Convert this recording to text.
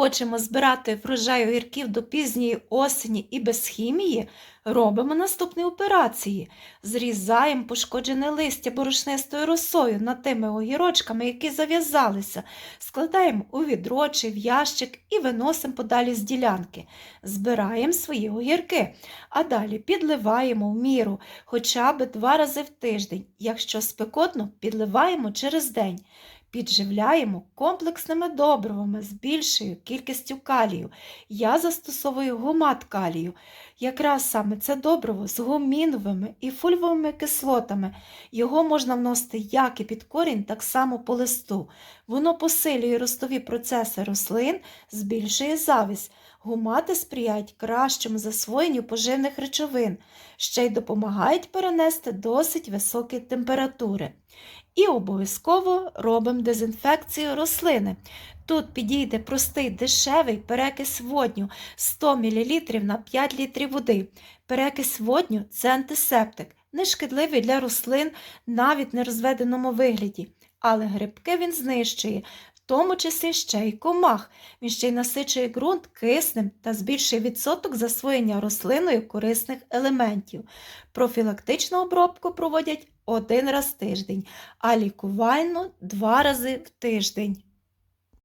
хочемо збирати врожай огірків до пізньої осені і без хімії, робимо наступні операції. Зрізаємо пошкоджене листя борошнистою росою над тими огірочками, які зав'язалися, складаємо у відро чи в ящик і виносимо подалі з ділянки. Збираємо свої огірки, а далі підливаємо в міру хоча б два рази в тиждень. Якщо спекотно, підливаємо через день. Підживляємо комплексними добривами з більшою кількістю калію. Я застосовую гумат калію. Якраз саме це добриво з гуміновими і фульвовими кислотами. Його можна вносити як і під корінь, так само по листу. Воно посилює ростові процеси рослин, збільшує завість. Гумати сприяють кращому засвоєнню поживних речовин, ще й допомагають перенести досить високі температури. І обов'язково робимо дезінфекцію рослини. Тут підійде простий дешевий перекис водню 100 мл на 5 літрів води. Перекис водню це антисептик, нешкідливий для рослин навіть в нерозведеному вигляді. Але грибки він знищує, в тому числі ще й комах. Він ще й насичує ґрунт киснем та збільшує відсоток засвоєння рослиною корисних елементів. Профілактичну обробку проводять один раз в тиждень, а лікувальну два рази в тиждень.